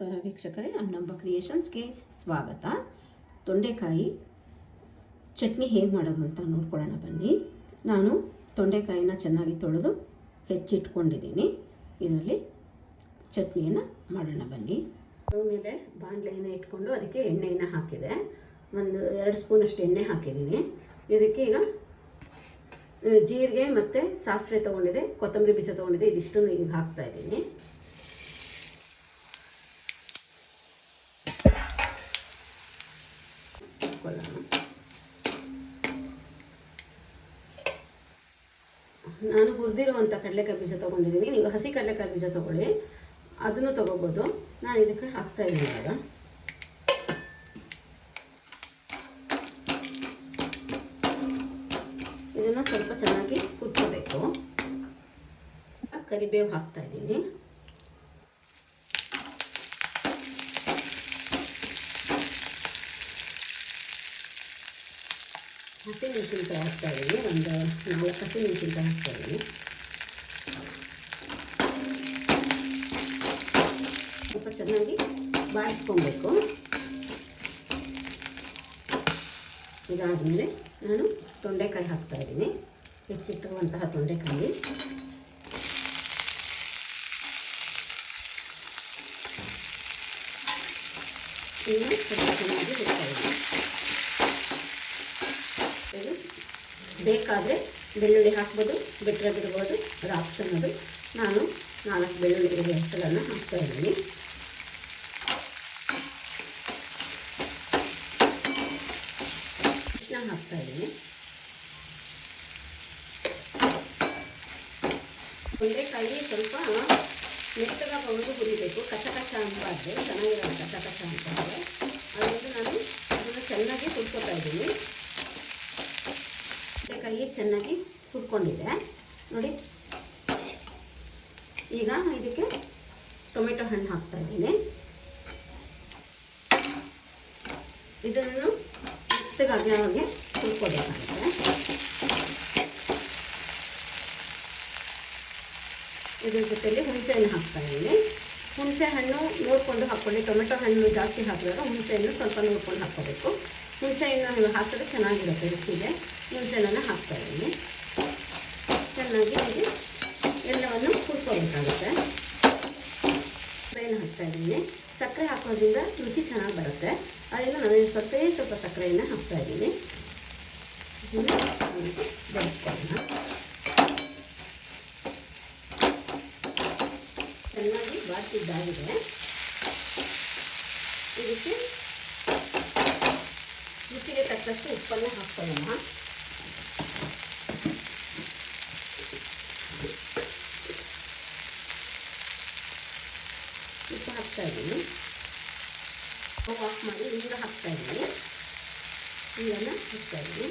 ನಮಸ್ಕಾರ ವೀಕ್ಷಕರೇ ಅನ್ನಂಬ ಕ್ರಿಯೇಷನ್ಸ್ಗೆ ಸ್ವಾಗತ. ತೊಂಡೆಕಾಯಿ ಚಟ್ನಿ ಹೇಗೆ ಮಾಡೋದು ಅಂತ ನೋಡ್ಕೊಳ್ಳೋಣ ಬನ್ನಿ. ನಾನು ತೊಂಡೆಕಾಯಿನ ಚೆನ್ನಾಗಿ ತೊಳೆದು ಹೆಚ್ಚಿಟ್ಕೊಂಡಿದ್ದೀನಿ. ಇದರಲ್ಲಿ ಚಟ್ನಿಯನ್ನು ಮಾಡೋಣ ಬನ್ನಿ. ಮೇಲೆ ಬಾಣಲೆಯನ್ನು ಇಟ್ಕೊಂಡು ಅದಕ್ಕೆ ಎಣ್ಣೆಯನ್ನು ಹಾಕಿದೆ. ಒಂದು ಎರಡು ಸ್ಪೂನಷ್ಟು ಎಣ್ಣೆ ಹಾಕಿದ್ದೀನಿ. ಇದಕ್ಕೆ ಈಗ ಜೀರಿಗೆ ಮತ್ತು ಸಾಸಿವೆ ತೊಗೊಂಡಿದೆ, ಕೊತ್ತಂಬರಿ ಬೀಜ ತೊಗೊಂಡಿದೆ ಇದಿಷ್ಟು ಈಗ ಹಾಕ್ತಾ ಇದ್ದೀನಿ ಇಟ್ಕೊಳ್ಳೋಣ ನಾನು ಹುರಿದಿರುವಂಥ ಕಡಲೆಕಾಯಿ ಬೀಜ ತೊಗೊಂಡಿದ್ದೀನಿ ನೀವು ಹಸಿ ಕಡಲೆಕಾಯಿ ಬೀಜ ತೊಗೊಳ್ಳಿ. ಅದನ್ನು ತೊಗೋಬೋದು. ನಾನು ಇದಕ್ಕೆ ಹಾಕ್ತಾ ಇದ್ದೀನಿ ಇವಾಗ. ಇದನ್ನು ಸ್ವಲ್ಪ ಚೆನ್ನಾಗಿ ಕುಟ್ಕೋಬೇಕು ಕರಿಬೇವು ಹಾಕ್ತಾ ಇದ್ದೀನಿ. ಹಸಿ ಮೆಣಸಿನ್ಕಾಯಿ ಹಾಕ್ತಾ ಇದ್ದೀನಿ ಒಂದು ನಾಲ್ಕು ಹಸಿ ಮೆಣಸಿನ್ಕಾಯಿ ಹಾಕ್ತಾ ಇದ್ದೀನಿ ಸ್ವಲ್ಪ ಚೆನ್ನಾಗಿ ಬಾಡಿಸ್ಕೊಬೇಕು ಇದಾದಮೇಲೆ ನಾನು ತೊಂಡೆಕಾಯಿ ಹಾಕ್ತಾ ಇದ್ದೀನಿ ಹೆಚ್ಚಿಟ್ಟಿರುವಂತಹ ತೊಂಡೆಕಾಯಿ ಇನ್ನು ಸ್ವಲ್ಪ ಚೆನ್ನಾಗಿ ಬಿಡ್ತಾ ಇದ್ದೀನಿ ಇದು ಬೇಕಾದರೆ ಬೆಳ್ಳುಳ್ಳಿ ಹಾಕ್ಬೋದು ಬಿಟ್ಟರೆ ಬಿಡ್ಬೋದು ಅದು ಆಪ್ಷನ್ ಅದು. ನಾನು ನಾಲ್ಕು ಬೆಳ್ಳುಳ್ಳಿ ಹೆಸರನ್ನು ಹಾಕ್ತಾ ಇದ್ದೀನಿ. ಅರಿಶಿನ ಹಾಕ್ತಾ ಇದ್ದೀನಿ. ತೊಂಡೆಕಾಯಿ ಸ್ವಲ್ಪ ಮೆತ್ತಗಾಗೋವರೆಗೂ ಹುರಿಬೇಕು. ಕಚ್ಚ ಕಚ್ಚ ಅಂತಂದರೆ ಚೆನ್ನಾಗಿರೋದು ಕಚ್ಚ ಅಂತ ಅಂತಂದರೆ ಅದರಿಂದ ನಾನು ಅದನ್ನು ಚೆನ್ನಾಗಿ ಹುಡ್ಕೋತಾ ಇದ್ದೀನಿ. ಚೆನ್ನಾಗಿ ಹುರ್ಕೊಂಡಿದೆ ನೋಡಿ ಈಗ ಇದಕ್ಕೆ ಟೊಮೆಟೊ ಹಣ್ಣು ಹಾಕ್ತಾ ಇದ್ದೀನಿ ಇದನ್ನು ಮೆತ್ತಗಾಗಿ ಹಾಗೆ ಹುರ್ಕೋಬೇಕಾಗುತ್ತೆ ಇದ್ರ ಜೊತೆಲಿ ಹುಣಸೆ ಹಣ್ಣು ಹಾಕ್ತಾ ಇದ್ದೀನಿ ಹುಣಸೆ ಹಣ್ಣು ನೋಡಿಕೊಂಡು ಹಾಕ್ಕೊಳ್ಳಿ ಟೊಮೆಟೊ ಹಣ್ಣು ಜಾಸ್ತಿ ಹಾಕಿದಾಗ ಹುಣಸೆ ಹಣ್ಣು ಸ್ವಲ್ಪ ನೋಡ್ಕೊಂಡು ಹಾಕ್ಕೋಬೇಕು ಹುಣಸೆ ಹಣ್ಣು ಹಾಕಿದ್ರೆ ಚೆನ್ನಾಗಿರುತ್ತೆ. ರುಚಿಗೆ ಹುಣಸೆ ಹಣ್ಣನ್ನು ಹಾಕ್ತಾ ಇದ್ದೀನಿ. ಚೆನ್ನಾಗಿ ಇದು ಎಲ್ಲವನ್ನು ಕುಡ್ಕೋಬೇಕಾಗುತ್ತೆ ಸಕ್ಕರೆಯನ್ನು ಹಾಕ್ತಾ ಇದ್ದೀನಿ. ಸಕ್ಕರೆ ಹಾಕೋದ್ರಿಂದ ರುಚಿ ಚೆನ್ನಾಗಿ ಬರುತ್ತೆ. ಅದರಿಂದ ನಾನು ಸ್ವಲ್ಪ ಸ್ವಲ್ಪ ಸಕ್ಕರೆಯನ್ನು ಹಾಕ್ತಾ ಇದ್ದೀನಿ. ಬೆಳೆಸ್ಕೊಳ್ಳೋಣ ಚೆನ್ನಾಗಿ ಬಾಡ್ತಿದ್ದಾಗಿದೆ. ಇದಕ್ಕೆ ರುಚಿಗೆ ತಕ್ಕಷ್ಟು ಉಪ್ಪನ್ನು ಹಾಕ್ಕೊಳ್ಳೋಣ. ಉಪ್ಪು ಹಾಕ್ತಾ ಇದ್ದೀನಿ. ಆಫ್ ಮಾಡಿ ನೀರು ಹಾಕ್ತಾ ಇದ್ದೀನಿ. ನೀರನ್ನು ಹಾಕ್ತಾ ಇದ್ದೀನಿ.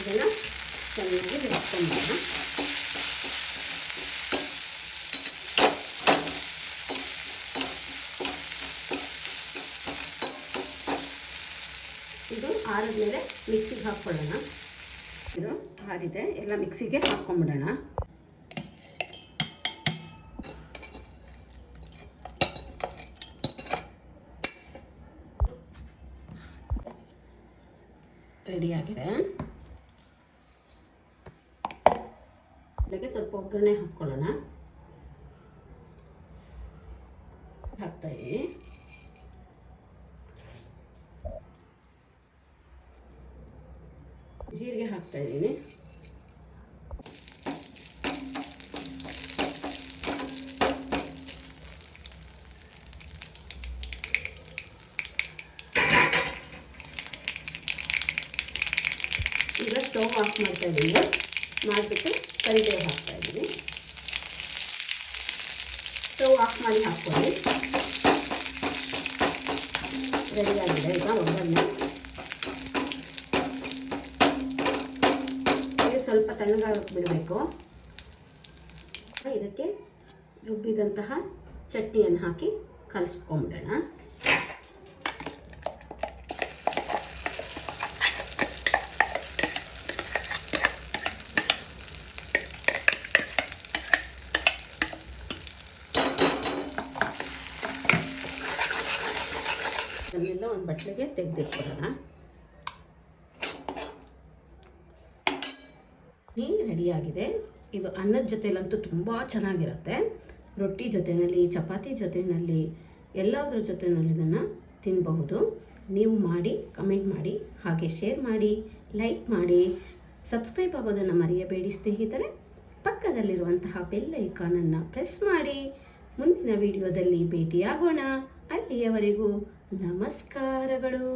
ಇದನ್ನು ಚೆನ್ನಾಗಿ ಬೆಳೆಸ್ಕೊಂಬೋಣ ಇದು ಆರಿದ್ಮೇಲೆ ಮಿಕ್ಸಿಗೆ ಹಾಕ್ಕೊಳ್ಳೋಣ. ಇದು ಆರಿದೆ ಎಲ್ಲ ಮಿಕ್ಸಿಗೆ ಹಾಕ್ಕೊಂಬಿಡೋಣ. ರೆಡಿಯಾಗಿದೆ ಅದಕ್ಕೆ ಸ್ವಲ್ಪ ಒಗ್ಗರಣೆ ಹಾಕ್ಕೊಳ್ಳೋಣ. ಹಾಕ್ತಾ ಇದ್ದೀನಿ ಜೀರಿಗೆ ಹಾಕ್ತಾ ಇದ್ದೀನಿ. ಈಗ ಸ್ಟವ್ ಆಫ್ ಮಾಡ್ತಾ ಇದ್ದೀನಿ. ಮಾಡಿಬಿಟ್ಟು ಕರಿಬೇವು ಹಾಕ್ತಾ ಇದ್ದೀನಿ. ಸ್ಟವ್ ಆಫ್ ಮಾಡಿ ಹಾಕ್ಕೊಳ್ಳಿ. ಆಗಿದೆ. ಈಗ ಒಗ್ಗರಣೆ? ತಣ್ಣಗಾಗಕ್ಕೆ ಇದಕ್ಕೆ ರುಬ್ಬಿದಂತಹ ಚಟ್ನಿಯನ್ನು ಹಾಕಿ ಕಲಸ್ಕೊಂಬಿಡೋಣ. ಎಲ್ಲ ಒಂದು ಬಟ್ಲಿಗೆ ತೆಗೆದಿಟ್ಕೊಳ್ಳೋಣ ಈ ರೆಡಿಯಾಗಿದೆ. ಇದು ಅನ್ನದ ಜೊತೆಯಲ್ಲಂತೂ ತುಂಬ ಚೆನ್ನಾಗಿರುತ್ತೆ. ರೊಟ್ಟಿ ಜೊತೆಯಲ್ಲಿ ಚಪಾತಿ ಜೊತೆಯಲ್ಲಿ ಎಲ್ಲದರ ಜೊತೆಯಲ್ಲಿ ಇದನ್ನು ತಿನ್ನಬಹುದು ನೀವು ಮಾಡಿ ಕಮೆಂಟ್ ಮಾಡಿ, ಹಾಗೆ ಶೇರ್ ಮಾಡಿ ಲೈಕ್ ಮಾಡಿ. ಸಬ್ಸ್ಕ್ರೈಬ್ ಆಗೋದನ್ನು ಮರೆಯಬೇಡಿ ಸ್ನೇಹಿತರೆ. ಪಕ್ಕದಲ್ಲಿರುವಂತಹ ಬೆಲ್ ಐಕಾನನ್ನು ಪ್ರೆಸ್ ಮಾಡಿ. ಮುಂದಿನ ವಿಡಿಯೋದಲ್ಲಿ ಭೇಟಿಯಾಗೋಣ. ಅಲ್ಲಿಯವರೆಗೂ ನಮಸ್ಕಾರಗಳು.